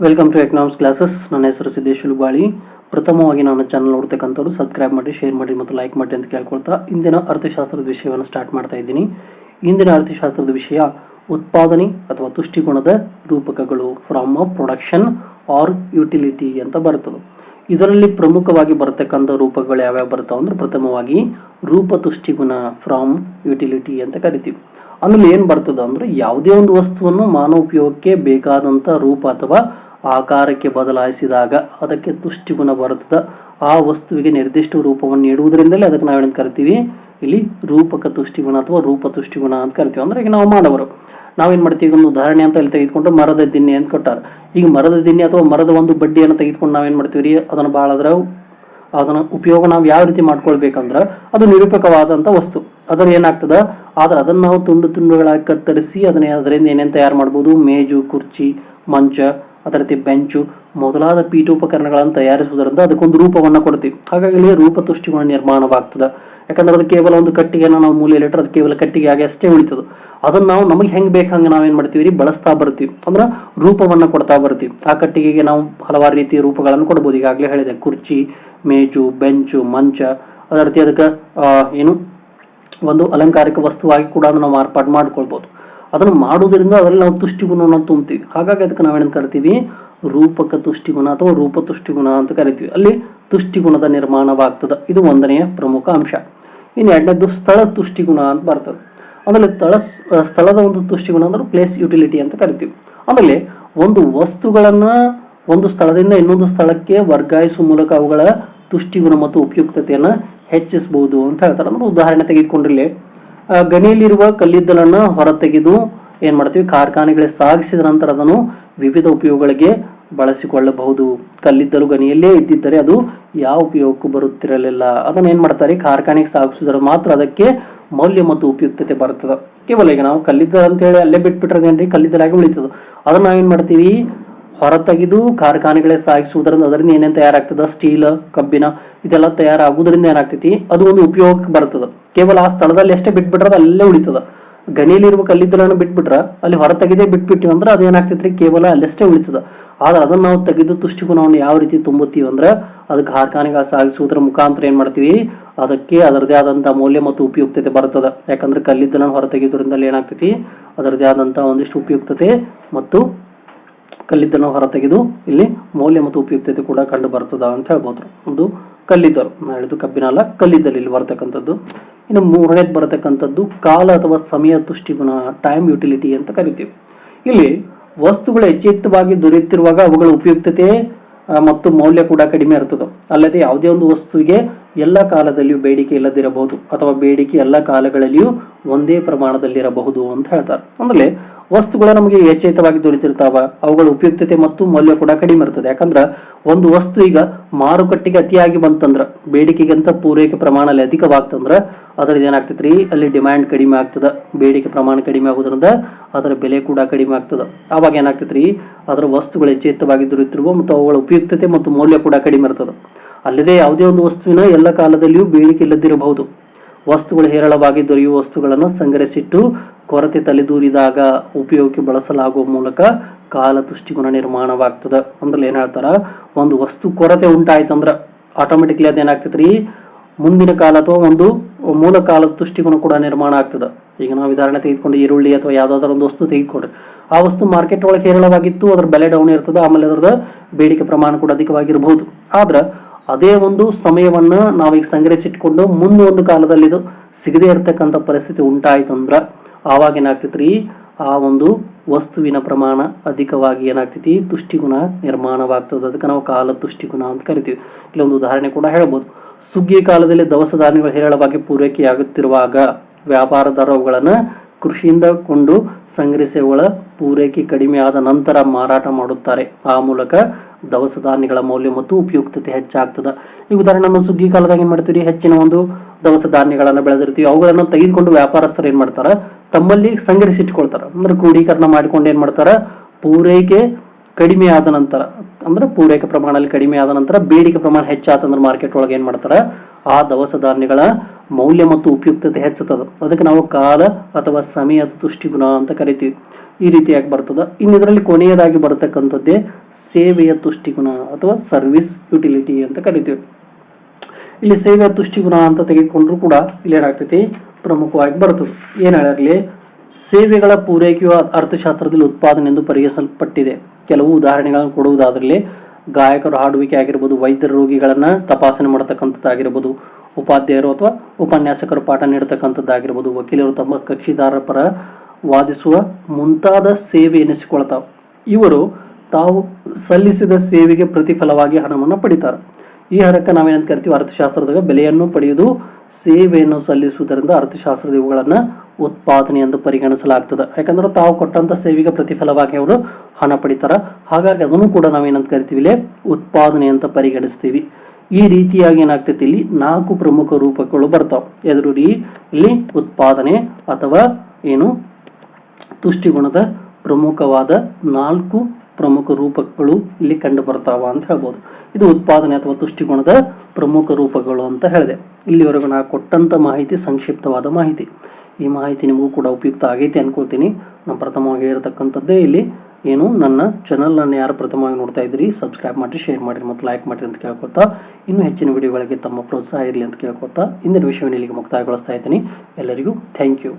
Welcome to economics classes ನನ್ನ ಹೆಸರು ಸಿದ್ದೇಶ್ ಬಾಳಿ ಪ್ರಥಮವಾಗಿ ನಾನು ಚಾನಲ್ ನೋಡ್ತಕ್ಕಂಥವ್ರು ಸಬ್ಸ್ಕ್ರೈಬ್ ಮಾಡಿ ಶೇರ್ ಮಾಡಿ ಮತ್ತು ಲೈಕ್ ಮಾಡಿ ಅಂತ ಕೇಳ್ಕೊಳ್ತಾ ಇಂದಿನ ಅರ್ಥಶಾಸ್ತ್ರದ ವಿಷಯವನ್ನು ಸ್ಟಾರ್ಟ್ ಮಾಡ್ತಾ ಇದ್ದೀನಿ. ಇಂದಿನ ಅರ್ಥಶಾಸ್ತ್ರದ ವಿಷಯ ಉತ್ಪಾದನೆ ಅಥವಾ ತುಷ್ಟಿಗುಣದ ರೂಪಕಗಳು ಫ್ರಮ್ ಪ್ರೊಡಕ್ಷನ್ ಆರ್ ಯುಟಿಲಿಟಿ ಅಂತ ಬರ್ತದೆ ಇದರಲ್ಲಿ ಪ್ರಮುಖವಾಗಿ ಬರತಕ್ಕಂಥ ರೂಪಗಳು ಯಾವ್ಯಾವ ಬರ್ತಾವೆ ಅಂದ್ರೆ ಪ್ರಥಮವಾಗಿ ರೂಪ ತುಷ್ಟಿಗುಣ ಫ್ರಾಮ್ ಯುಟಿಲಿಟಿ ಅಂತ ಕರಿತೀವಿ. ಆಮೇಲೆ ಏನು ಬರ್ತದೆ ಅಂದ್ರೆ ಯಾವುದೇ ಒಂದು ವಸ್ತುವನ್ನು ಮಾನವ ಉಪಯೋಗಕ್ಕೆ ಬೇಕಾದಂಥ ರೂಪ ಅಥವಾ ಆಕಾರಕ್ಕೆ ಬದಲಾಯಿಸಿದಾಗ ಅದಕ್ಕೆ ತುಷ್ಟಿಗುಣ ಬರುತ್ತದೆ. ಆ ವಸ್ತುವಿಗೆ ನಿರ್ದಿಷ್ಟ ರೂಪವನ್ನು ನೀಡುವುದರಿಂದಲೇ ಅದಕ್ಕೆ ನಾವು ಏನಂತ ಕರಿತೀವಿ? ಇಲ್ಲಿ ರೂಪಕ ತುಷ್ಟಿಗುಣ ಅಥವಾ ರೂಪ ತುಷ್ಟಿಗುಣ ಅಂತ ಕರಿತೀವಿ. ಅಂದ್ರೆ ಈಗ ನಾವು ಮಾಡವರು ನಾವೇನು ಮಾಡ್ತೀವಿ? ಒಂದು ಉದಾಹರಣೆ ಅಂತ ಇಲ್ಲಿ ತೆಗೆದುಕೊಂಡು ಮರದ ದಿನ್ನೆ ಅಂತ ಕೊಟ್ಟಾರ. ಈಗ ಮರದ ದಿನ್ನೆ ಅಥವಾ ಮರದ ಒಂದು ಬಡ್ಡಿಯನ್ನು ತೆಗೆದುಕೊಂಡು ನಾವೇನು ಮಾಡ್ತೀವಿ ರೀ? ಅದನ್ನು ಭಾಳ ಅದರ ಅದನ್ನು ಉಪಯೋಗ ನಾವು ಯಾವ ರೀತಿ ಮಾಡ್ಕೊಳ್ಬೇಕಂದ್ರೆ ಅದು ನಿರೂಪಕವಾದಂಥ ವಸ್ತು. ಅದರ ಏನಾಗ್ತದ? ಆದ್ರೆ ಅದನ್ನ ನಾವು ತುಂಡು ತುಂಡುಗಳಾಗಿ ಕತ್ತರಿಸಿ ಅದನ್ನ ಅದರಿಂದ ಏನೇನು ತಯಾರು ಮಾಡ್ಬೋದು? ಮೇಜು, ಕುರ್ಚಿ, ಮಂಚ ಅದೇ ರೀತಿ ಬೆಂಚು ಮೊದಲಾದ ಪೀಠೋಪಕರಣಗಳನ್ನು ತಯಾರಿಸುವುದರಿಂದ ಅದಕ್ಕೊಂದು ರೂಪವನ್ನು ಕೊಡ್ತೀವಿ. ಹಾಗಾಗಿ ರೂಪ ತುಷ್ಟಿಗುಣ ನಿರ್ಮಾಣವಾಗ್ತದೆ. ಯಾಕಂದ್ರೆ ಅದು ಕೇವಲ ಒಂದು ಕಟ್ಟಿಗೆಯನ್ನು ನಾವು ಮೂಲೆಯಲ್ಲಿ ಇಟ್ಟರೆ ಅದು ಕೇವಲ ಕಟ್ಟಿಗೆ ಆಗಿ ಅಷ್ಟೇ ಉಳಿತದೆ. ಅದನ್ನ ನಾವು ನಮಗೆ ಹೆಂಗೆ ಬೇಕು ಹಂಗೆ ನಾವೇನು ಮಾಡ್ತೀವಿ? ರೀ ಬಳಸ್ತಾ ಬರ್ತೀವಿ. ಅಂದ್ರೆ ರೂಪವನ್ನು ಕೊಡ್ತಾ ಬರ್ತೀವಿ. ಆ ಕಟ್ಟಿಗೆಗೆ ನಾವು ಹಲವಾರು ರೀತಿಯ ರೂಪಗಳನ್ನು ಕೊಡ್ಬೋದು. ಈಗಾಗಲೇ ಹೇಳಿದೆ, ಕುರ್ಚಿ, ಮೇಜು, ಬೆಂಚು, ಮಂಚ ಅದೇ ರೀತಿ ಅದಕ್ಕೆ ಏನು ಒಂದು ಅಲಂಕಾರಿಕ ವಸ್ತುವಾಗಿ ಕೂಡ ಅದನ್ನು ನಾವು ಮಾರ್ಪಾಡು ಮಾಡ್ಕೊಳ್ಬೋದು. ಅದನ್ನು ಮಾಡುವುದರಿಂದ ಅದರಲ್ಲಿ ನಾವು ತುಷ್ಟಿಗುಣವನ್ನು ತುಂಬ್ತೀವಿ ಹಾಗಾಗಿ ಅದಕ್ಕೆ ನಾವೇನಂತ ಕರಿತೀವಿ? ರೂಪಕ ತುಷ್ಟಿಗುಣ ಅಥವಾ ರೂಪ ತುಷ್ಟಿಗುಣ ಅಂತ ಕರಿತೀವಿ. ಅಲ್ಲಿ ತುಷ್ಟಿಗುಣದ ನಿರ್ಮಾಣವಾಗ್ತದೆ. ಇದು ಒಂದನೆಯ ಪ್ರಮುಖ ಅಂಶ. ಇನ್ನು ಎರಡನೇದು ಸ್ಥಳ ತುಷ್ಟಿಗುಣ ಅಂತ ಬರ್ತದೆ. ಆಮೇಲೆ ತಳ ಸ್ಥಳದ ಒಂದು ತುಷ್ಟಿಗುಣ ಅಂದ್ರೆ ಪ್ಲೇಸ್ ಯುಟಿಲಿಟಿ ಅಂತ ಕರಿತೀವಿ. ಆಮೇಲೆ ಒಂದು ವಸ್ತುಗಳನ್ನು ಒಂದು ಸ್ಥಳದಿಂದ ಇನ್ನೊಂದು ಸ್ಥಳಕ್ಕೆ ವರ್ಗಾಯಿಸುವ ಮೂಲಕ ಅವುಗಳ ತುಷ್ಟಿಗುಣ ಮತ್ತು ಉಪಯುಕ್ತತೆಯನ್ನು ಹೆಚ್ಚಿಸಬಹುದು ಅಂತ ಹೇಳ್ತಾರೆ. ಅಂದ್ರೆ ಉದಾಹರಣೆ ತೆಗೆದುಕೊಂಡಿರಲಿ. ಆ, ಗಣಿಯಲ್ಲಿರುವ ಕಲ್ಲಿದ್ದಲನ್ನು ಹೊರತೆಗೆದು ಏನು ಮಾಡ್ತೀವಿ? ಕಾರ್ಖಾನೆಗಳಿಗೆ ಸಾಗಿಸಿದ ನಂತರ ಅದನ್ನು ವಿವಿಧ ಉಪಯೋಗಗಳಿಗೆ ಬಳಸಿಕೊಳ್ಳಬಹುದು. ಕಲ್ಲಿದ್ದಲು ಗಣಿಯಲ್ಲೇ ಇದ್ದಿದ್ದರೆ ಅದು ಯಾವ ಉಪಯೋಗಕ್ಕೂ ಬರುತ್ತಿರಲಿಲ್ಲ. ಅದನ್ನು ಏನು ಮಾಡ್ತಾರೆ? ಕಾರ್ಖಾನೆಗೆ ಸಾಗಿಸಿದ್ರೆ ಮಾತ್ರ ಅದಕ್ಕೆ ಮೌಲ್ಯ ಮತ್ತು ಉಪಯುಕ್ತತೆ ಬರ್ತದೆ ಕೇವಲ ಈಗ ನಾವು ಕಲ್ಲಿದ್ದಲು ಅಂತೇಳಿ ಅಲ್ಲೇ ಬಿಟ್ಬಿಟ್ರದೇನ್ರಿ ಕಲ್ಲಿದ್ದಲಾಗಿ ಉಳಿತದೆ ಅದನ್ನ ಏನು ಮಾಡ್ತೀವಿ? ಹೊರ ತೆಗೆದು ಕಾರ್ಖಾನೆಗಳಿಗೆ ಸಾಗಿಸುವುದರಿಂದ ಅದರಿಂದ ಏನೇನು ತಯಾರಾಗ್ತದೆ? ಸ್ಟೀಲ್, ಕಬ್ಬಿನ, ಇದೆಲ್ಲ ತಯಾರಾಗುವುದರಿಂದ ಏನಾಗ್ತೈತಿ? ಅದು ಒಂದು ಉಪಯೋಗಕ್ಕೆ ಬರ್ತದೆ. ಕೇವಲ ಆ ಸ್ಥಳದಲ್ಲಿ ಎಷ್ಟೇ ಬಿಟ್ಬಿಟ್ರೆ ಅಲ್ಲೇ ಉಳಿತದ. ಗಣಿಯಲ್ಲಿರುವ ಕಲ್ಲಿದ್ದಲನ್ನು ಬಿಟ್ಬಿಟ್ರೆ ಅಲ್ಲಿ ಹೊರ ತೆಗೆದೇ ಬಿಟ್ಬಿಟ್ಟಿವಿ ಅಂದ್ರೆ ಅದು ಏನಾಗ್ತೈತ್ರಿ? ಕೇವಲ ಅಲ್ಲಷ್ಟೇ ಉಳಿತದ. ಆದ್ರೆ ಅದನ್ನ ನಾವು ತೆಗೆದು ತುಷ್ಟಿಗುಣವನ್ನು ಯಾವ ರೀತಿ ತುಂಬುತ್ತೀವಿ ಅಂದ್ರೆ ಅದಕ್ಕೆ ಕಾರ್ಖಾನೆಗೆ ಸಾಗಿಸುವುದರ ಮುಖಾಂತರ ಏನು ಮಾಡ್ತೀವಿ? ಅದಕ್ಕೆ ಅದರದೇ ಆದಂಥ ಮೌಲ್ಯ ಮತ್ತು ಉಪಯುಕ್ತತೆ ಬರ್ತದೆ. ಯಾಕಂದ್ರೆ ಕಲ್ಲಿದ್ದಲನ್ನು ಹೊರ ಏನಾಗ್ತೈತಿ? ಅದರದೇ ಆದಂಥ ಒಂದಿಷ್ಟು ಉಪಯುಕ್ತತೆ ಮತ್ತು ಕಲ್ಲಿದ್ದನ್ನು ಹೊರತೆಗೆದು ಇಲ್ಲಿ ಮೌಲ್ಯ ಮತ್ತು ಉಪಯುಕ್ತತೆ ಕೂಡ ಕಂಡು ಬರ್ತದ ಅಂತ ಹೇಳ್ಬೋದು ಒಂದು ಕಲ್ಲಿದ್ದಲು. ನಾನು ಹೇಳಿದ್ದು ಕಬ್ಬಿನ ಅಲ್ಲ, ಕಲ್ಲಿದ್ದಲು ಇಲ್ಲಿ ಬರ್ತಕ್ಕಂಥದ್ದು. ಇನ್ನು ಮೂರನೇದು ಬರತಕ್ಕಂಥದ್ದು ಕಾಲ ಅಥವಾ ಸಮಯ ತುಷ್ಟಿಗುಣ ಟೈಮ್ ಯುಟಿಲಿಟಿ ಅಂತ ಕರಿತೀವಿ. ಇಲ್ಲಿ ವಸ್ತುಗಳು ಹೆಚ್ಚೆತ್ತವಾಗಿ ದೊರೆಯುತ್ತಿರುವಾಗ ಅವುಗಳ ಉಪಯುಕ್ತತೆ ಮತ್ತು ಮೌಲ್ಯ ಕೂಡ ಕಡಿಮೆ ಇರ್ತದೆ. ಅಲ್ಲದೆ ಯಾವುದೇ ಒಂದು ವಸ್ತುವಿಗೆ ಎಲ್ಲ ಕಾಲದಲ್ಲಿಯೂ ಬೇಡಿಕೆ ಇಲ್ಲದಿರಬಹುದು ಅಥವಾ ಬೇಡಿಕೆ ಎಲ್ಲ ಕಾಲಗಳಲ್ಲಿಯೂ ಒಂದೇ ಪ್ರಮಾಣದಲ್ಲಿರಬಹುದು ಅಂತ ಹೇಳ್ತಾರೆ. ಅಂದರೆ ವಸ್ತುಗಳು ನಮಗೆ ಯಚೇತವಾಗಿ ದೊರೆತಿರ್ತಾವ, ಅವುಗಳ ಉಪಯುಕ್ತತೆ ಮತ್ತು ಮೌಲ್ಯ ಕೂಡ ಕಡಿಮೆ ಇರ್ತದೆ. ಯಾಕಂದ್ರೆ ಒಂದು ವಸ್ತು ಈಗ ಮಾರುಕಟ್ಟೆಗೆ ಅತಿಯಾಗಿ ಬಂತಂದ್ರ, ಬೇಡಿಕೆಗಿಂತ ಪೂರೈಕೆ ಪ್ರಮಾಣ ಅಧಿಕವಾಗ್ತಂದ್ರ ಏನಾಗ್ತೈತೆ ಏನಾಗ್ತೈತ್ರಿ? ಅಲ್ಲಿ ಡಿಮ್ಯಾಂಡ್ ಕಡಿಮೆ ಆಗ್ತದ, ಬೇಡಿಕೆ ಪ್ರಮಾಣ ಕಡಿಮೆ ಆಗೋದ್ರಿಂದ ಅದರ ಬೆಲೆ ಕೂಡ ಕಡಿಮೆ ಆಗ್ತದ. ಆವಾಗ ಏನಾಗ್ತೈತ್ರಿ? ಅದರ ವಸ್ತುಗಳು ಎಚ್ಚೇತವಾಗಿ ದೊರೆತಿರುವ ಮತ್ತು ಅವುಗಳ ಉಪಯುಕ್ತತೆ ಮತ್ತು ಮೌಲ್ಯ ಕೂಡ ಕಡಿಮೆ ಇರ್ತದೆ. ಅಲ್ಲದೆ ಯಾವುದೇ ಒಂದು ವಸ್ತುವಿನ ಎಲ್ಲ ಕಾಲದಲ್ಲಿಯೂ ಬೇಡಿಕೆ ಇಲ್ಲದಿರಬಹುದು. ವಸ್ತುಗಳು ಹೇರಳವಾಗಿ ದೊರೆಯುವ ವಸ್ತುಗಳನ್ನು ಸಂಗ್ರಹಿಸಿಟ್ಟು ಕೊರತೆ ತಲೆದೂರಿದಾಗ ಉಪಯೋಗಕ್ಕೆ ಬಳಸಲಾಗುವ ಮೂಲಕ ಕಾಲ ತುಷ್ಟಿಗುಣ ನಿರ್ಮಾಣವಾಗ್ತದೆ. ಅಂದ್ರೆ ಏನು ಹೇಳ್ತಾರೆ? ಒಂದು ವಸ್ತು ಕೊರತೆ ಉಂಟಾಯ್ತಂದ್ರೆ ಆಟೋಮೆಟಿಕ್ಲಿ ಅದೇನಾಗ್ತೈತ್ರಿ? ಮುಂದಿನ ಕಾಲ ಅಥವಾ ಒಂದು ಮೂಲ ಕಾಲದ ತುಷ್ಟಿಗುಣ ಕೂಡ ನಿರ್ಮಾಣ ಆಗ್ತದೆ. ಈಗ ನಾವು ಉದಾಹರಣೆ ತೆಗೆದುಕೊಂಡು ಈರುಳ್ಳಿ ಅಥವಾ ಯಾವುದಾದ್ರೂ ಒಂದು ವಸ್ತು ತೆಗೆದುಕೊಂಡ್ರೆ, ಆ ವಸ್ತು ಮಾರ್ಕೆಟ್ ಒಳಗೆ ಹೇರಳವಾಗಿತ್ತು, ಅದ್ರ ಬೆಲೆ ಡೌನ್ ಇರ್ತದೆ, ಆಮೇಲೆ ಅದರದ ಬೇಡಿಕೆ ಪ್ರಮಾಣ ಕೂಡ ಅಧಿಕವಾಗಿರಬಹುದು. ಆದ್ರೆ ಅದೇ ಒಂದು ಸಮಯವನ್ನ ನಾವೀಗ ಸಂಗ್ರಹಿಸಿಟ್ಕೊಂಡು ಮುಂದೆ ಒಂದು ಕಾಲದಲ್ಲಿ ಇದು ಸಿಗದೇ ಇರತಕ್ಕಂಥ ಪರಿಸ್ಥಿತಿ ಉಂಟಾಯ್ತು ಅಂದ್ರ ಆವಾಗ ಏನಾಗ್ತೈತ್ರಿ? ಆ ಒಂದು ವಸ್ತುವಿನ ಪ್ರಮಾಣ ಅಧಿಕವಾಗಿ ಏನಾಗ್ತೈತಿ? ತುಷ್ಟಿಗುಣ ನಿರ್ಮಾಣವಾಗ್ತದೆ. ಅದಕ್ಕೆ ನಾವು ಕಾಲ ತುಷ್ಟಿಗುಣ ಅಂತ ಕರಿತೀವಿ. ಇಲ್ಲಿ ಒಂದು ಉದಾಹರಣೆ ಕೂಡ ಹೇಳ್ಬೋದು. ಸುಗ್ಗಿ ಕಾಲದಲ್ಲಿ ದವಸ ಧಾನ್ಯಗಳು ಹೇರಳವಾಗಿ ಪೂರೈಕೆಯಾಗುತ್ತಿರುವಾಗ ವ್ಯಾಪಾರದಾರವುಗಳನ್ನು ಕೃಷಿಯಿಂದ ಕೊಂಡು ಸಂಗ್ರಹಿಸಿ ಅವುಗಳ ಪೂರೈಕೆ ಕಡಿಮೆ ಆದ ನಂತರ ಮಾರಾಟ ಮಾಡುತ್ತಾರೆ. ಆ ಮೂಲಕ ದವಸ ಧಾನ್ಯಗಳ ಮೌಲ್ಯ ಮತ್ತು ಉಪಯುಕ್ತತೆ ಹೆಚ್ಚಾಗ್ತದ. ಈ ಉದಾಹರಣೆ ನಮ್ಮ ಸುಗ್ಗಿ ಕಾಲದಾಗ ಏನು ಮಾಡ್ತೀವಿ ಹೆಚ್ಚಿನ ಒಂದು ದವಸ ಧಾನ್ಯಗಳನ್ನು ಬೆಳೆದಿರ್ತೀವಿ. ಅವುಗಳನ್ನು ತೆಗೆದುಕೊಂಡು ವ್ಯಾಪಾರಸ್ಥರು ಏನು ಮಾಡ್ತಾರ? ತಮ್ಮಲ್ಲಿ ಸಂಗ್ರಹಿಸಿಟ್ಕೊಳ್ತಾರ. ಅಂದ್ರೆ ಕ್ರೋಢೀಕರಣ ಮಾಡಿಕೊಂಡು ಏನು ಮಾಡ್ತಾರ? ಪೂರೈಕೆ ಕಡಿಮೆ ಆದ ನಂತರ, ಅಂದ್ರೆ ಪೂರೈಕೆ ಪ್ರಮಾಣದಲ್ಲಿ ಕಡಿಮೆ ಆದ ನಂತರ ಬೇಡಿಕೆ ಪ್ರಮಾಣ ಹೆಚ್ಚಾತಂದ್ರೆ ಮಾರ್ಕೆಟ್ ಒಳಗೆ ಏನು ಮಾಡ್ತಾರ? ಆ ದವಸ ಧಾನ್ಯಗಳ ಮೌಲ್ಯ ಮತ್ತು ಉಪಯುಕ್ತತೆ ಹೆಚ್ಚುತ್ತದೆ ಅದಕ್ಕೆ ನಾವು ಕಾಲ ಅಥವಾ ಸಮಯದ ತುಷ್ಟಿಗುಣ ಅಂತ ಕರಿತೀವಿ. ಈ ರೀತಿಯಾಗಿ ಬರ್ತದೆ. ಇನ್ನು ಇದರಲ್ಲಿ ಕೊನೆಯದಾಗಿ ಬರತಕ್ಕಂಥದ್ದೇ ಸೇವೆಯ ತುಷ್ಟಿಗುಣ ಅಥವಾ ಸರ್ವಿಸ್ ಯುಟಿಲಿಟಿ ಅಂತ ಕರಿತೀವಿ. ಇಲ್ಲಿ ಸೇವೆಯ ತುಷ್ಟಿಗುಣ ಅಂತ ತೆಗೆದುಕೊಂಡ್ರು ಕೂಡ ಇಲ್ಲಿ ಏನಾಗ್ತೈತಿ? ಪ್ರಮುಖವಾಗಿ ಬರ್ತದೆ. ಏನು ಹೇಳಿರಲಿ ಸೇವೆಗಳ ಪೂರೈಕೆಯು ಅರ್ಥಶಾಸ್ತ್ರದಲ್ಲಿ ಉತ್ಪಾದನೆ ಎಂದು ಪರಿಗಣಿಸಲ್ಪಟ್ಟಿದೆ. ಕೆಲವು ಉದಾಹರಣೆಗಳನ್ನು ಕೊಡುವುದಾದ್ರಲ್ಲಿ ಗಾಯಕರು ಹಾಡುವಿಕೆ ಆಗಿರ್ಬೋದು, ವೈದ್ಯರ ರೋಗಿಗಳನ್ನು ತಪಾಸಣೆ ಮಾಡತಕ್ಕಂಥದ್ದಾಗಿರ್ಬೋದು, ಉಪಾಧ್ಯಾಯರು ಅಥವಾ ಉಪನ್ಯಾಸಕರು ಪಾಠ ನೀಡತಕ್ಕಂಥದ್ದಾಗಿರ್ಬೋದು, ವಕೀಲರು ತಮ್ಮ ಕಕ್ಷಿದಾರರ ಪರ ವಾದಿಸುವ ಮುಂತಾದ ಸೇವೆ ಎನಿಸಿಕೊಳ್ತಾವೆ. ಇವರು ತಾವು ಸಲ್ಲಿಸಿದ ಸೇವೆಗೆ ಪ್ರತಿಫಲವಾಗಿ ಹಣವನ್ನು ಪಡಿತಾರೆ. ಈ ಹಣಕ್ಕೆ ನಾವೇನಂತ ಕರಿತೀವಿ? ಅರ್ಥಶಾಸ್ತ್ರದಾಗ ಬೆಲೆಯನ್ನು ಪಡೆಯುವುದು, ಸೇವೆಯನ್ನು ಸಲ್ಲಿಸುವುದರಿಂದ ಅರ್ಥಶಾಸ್ತ್ರದ ಇವುಗಳನ್ನು ಉತ್ಪಾದನೆ ಎಂದು ಪರಿಗಣಿಸಲಾಗ್ತದೆ. ಯಾಕಂದ್ರೆ ತಾವು ಕೊಟ್ಟಂತ ಸೇವೆಗೆ ಪ್ರತಿಫಲವಾಗಿ ಅವರು ಹಣ ಪಡಿತಾರೆ. ಹಾಗಾಗಿ ಅದನ್ನು ಕೂಡ ನಾವೇನಂತ ಕರಿತೀವಿ ಇಲ್ಲಿ ಉತ್ಪಾದನೆ ಅಂತ ಪರಿಗಣಿಸ್ತೀವಿ. ಈ ರೀತಿಯಾಗಿ ಏನಾಗ್ತೈತಿ? ಇಲ್ಲಿ ನಾಲ್ಕು ಪ್ರಮುಖ ರೂಪಗಳು ಬರ್ತಾವೆ. ಎದುರು ಇಲ್ಲಿ ಉತ್ಪಾದನೆ ಅಥವಾ ಏನು? ತುಷ್ಟಿಗುಣದ ಪ್ರಮುಖವಾದ ನಾಲ್ಕು ಪ್ರಮುಖ ರೂಪಗಳು ಇಲ್ಲಿ ಕಂಡು ಬರ್ತಾವ ಅಂತ ಹೇಳ್ಬೋದು. ಇದು ಉತ್ಪಾದನೆ ಅಥವಾ ತುಷ್ಟಿಗುಣದ ಪ್ರಮುಖ ರೂಪಗಳು ಅಂತ ಹೇಳಿದೆ. ಇಲ್ಲಿವರೆಗೂ ನಾ ಕೊಟ್ಟಂತ ಮಾಹಿತಿ ಸಂಕ್ಷಿಪ್ತವಾದ ಮಾಹಿತಿ. ಈ ಮಾಹಿತಿ ನಿಮಗೂ ಕೂಡ ಉಪಯುಕ್ತ ಆಗೈತಿ ಅಂದ್ಕೊಳ್ತೀನಿ ನಾನು ಪ್ರಥಮವಾಗಿ ಹೇಳ್ತಕ್ಕಂಥದ್ದೇ ಇಲ್ಲಿ ಏನು, ನನ್ನ ಚಾನಲನ್ನು ಯಾರು ಪ್ರಥಮವಾಗಿ ನೋಡ್ತಾ ಇದ್ದೀರಿ, ಸಬ್ಸ್ಕ್ರೈಬ್ ಮಾಡಿ ಶೇರ್ ಮಾಡಿರಿ ಮತ್ತು ಲೈಕ್ ಮಾಡಿರಿ ಅಂತ ಕೇಳ್ಕೊತಾ ಇನ್ನೂ ಹೆಚ್ಚಿನ ವಿಡಿಯೋಗಳಿಗೆ ತಮ್ಮ ಪ್ರೋತ್ಸಾಹ ಇರಲಿ ಅಂತ ಕೇಳ್ಕೊತಾ ಇಂದಿನ ವಿಷಯವನ್ನು ಇಲ್ಲಿಗೆ ಮುಕ್ತಾಯಗೊಳಿಸ್ತಾ ಇದ್ದೀನಿ. ಎಲ್ಲರಿಗೂ ಥ್ಯಾಂಕ್ ಯು.